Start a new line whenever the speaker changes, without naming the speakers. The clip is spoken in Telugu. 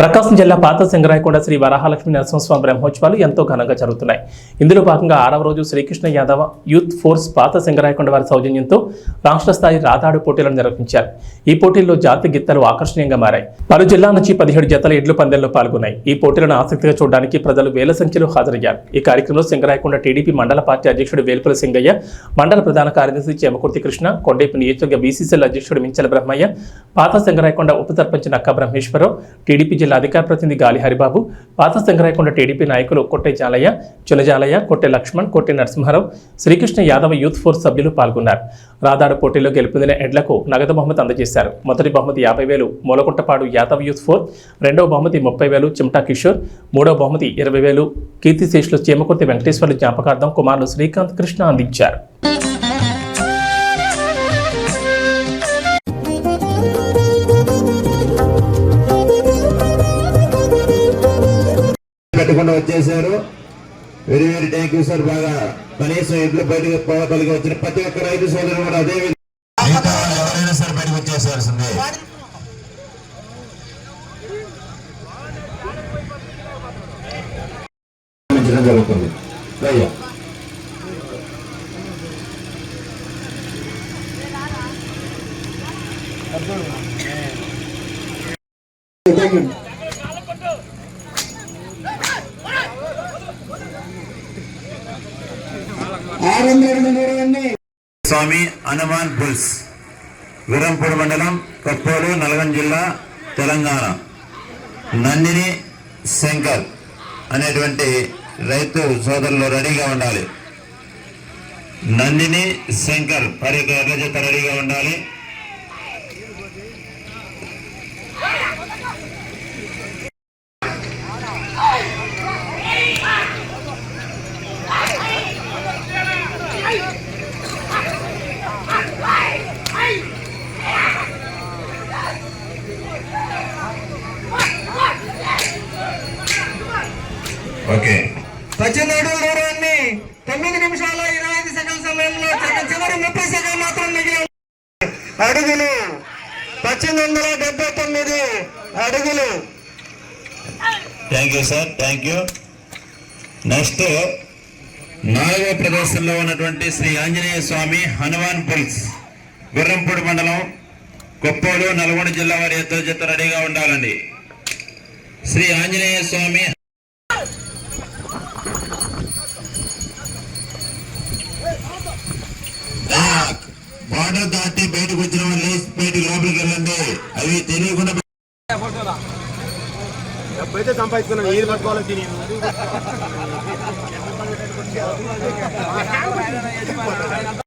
ప్రకాశం జిల్లా పాత సింగరాయకొండ శ్రీ వరాహలక్ష్మి నరసింహస్వామి బ్రహ్మోత్సవాలు ఎంతో ఘనంగా జరుగుతున్నాయి. ఇందులో భాగంగా ఆరవ రోజు శ్రీకృష్ణ యాదవ యూత్ ఫోర్స్ పాత సింగరాయకొండ వారి సౌజన్యంతో రాష్ట్ర స్థాయి రాతాడు పోటీలను నిర్వహించారు. ఈ పోటీల్లో జాతి గిత్తలు ఆకర్షణీయంగా మారాయి. పలు జిల్లా నుంచి పదిహేడు జతల ఎడ్లు పందెల్లో పాల్గొన్నాయి. ఈ పోటీలను ఆసక్తిగా చూడడానికి ప్రజలు వేల సంఖ్యలో హాజరయ్యారు. ఈ కార్యక్రమంలో సింగరాయకొండ టీడీపీ మండల పార్టీ అధ్యక్షుడు వేల్పుల సింగయ్య మండల ప్రధాన కార్యదర్శి చేమకుర్తి కృష్ణ కొండేపు నియోజకవర్గ బీసీసీఎల్ అధ్యక్షుడు మించల బ్రహ్మయ్య పాత సింగరాయకొండ ఉప సర్పంచ్ నక్కా బ్రహ్మేశ్వరరావు టీడీపీ జిల్లా అధికార ప్రతినిధి గాలి హరిబాబు పాత సింగరాయకొండ టీడీపీ నాయకులు కొట్టె జాలయ్య చులజాలయ్య కొట్టె లక్ష్మణ్ కొట్టె నరసింహారావు శ్రీకృష్ణ యాదవ యూత్ ఫోర్స్ సభ్యులు పాల్గొన్నారు. రాదాడు పోటీలో గెలుపొందిన ఎడ్లకు నగదు బహుమతి అందజేశారు. మొదటి బహుమతి యాభై వేలు మూలకుంటపాడు యాదవ్ యూత్ ఫోర్ రెండవ బహుమతి ముప్పై వేలు చిమటా కిషోర్ మూడవ బహుమతి ఇరవై వేలు కీర్తిశేషులు చేమకుర్తి వెంకటేశ్వర్లు జ్ఞాపకార్థం కుమారులు శ్రీకాంత్ కృష్ణ అందించారు.
పెట్టకుండా వచ్చేసారు very very thank you sir. బాగా కనీసం ఇంట్లో బయటకు పోగలిగి వచ్చిన ప్రతి ఒక్క రైతు సోదరులు కూడా అదే ఎవరైనా సరే బయటకు వచ్చేసాల్సిందే పంపించడం జరుగుతుంది. అయ్యా. స్వామి హనుమాన్ బుల్స్. విరంపూడి మండలం కప్పోలు నల్గొండ జిల్లా తెలంగాణ. నందిని శంకర్ అనేటువంటి రైతు సోదరులు రెడీగా ఉండాలి. నందిని శంకర్ పరికర రెడీగా ఉండాలి. ఓకే.
పద్దెనిమిది దూరాన్ని తొమ్మిది నిమిషాల ఇరవై ఐదు సెకండ్ సమయంలో చివరి- ముప్పై సెకండ్ మాత్రం మిగిలి. అడుగులు. పద్దెనిమిది వందల డెబ్బై తొమ్మిది. అడుగులు.
Thank you sir thank you. Next నాలుగవ ప్రదేశంలో ఉన్నటువంటి శ్రీ ఆంజనేయ స్వామి హనుమాన్ పుల్స్ గుర్రంపూడి మండలం కొప్పోలు నల్గొండ జిల్లా వారి ఎద్దు జత రెడీగా ఉండాలండి. శ్రీ ఆంజనేయ స్వామి బార్డర్ దాటి బయటకు వచ్చిన వాళ్ళు బయటకు లోపలికి వెళ్ళండి. అవి తెలియకుండా
ఎప్పుడైతే సంపాదించుకున్నాను ఏది పట్టుకోవాలో తెలియదు.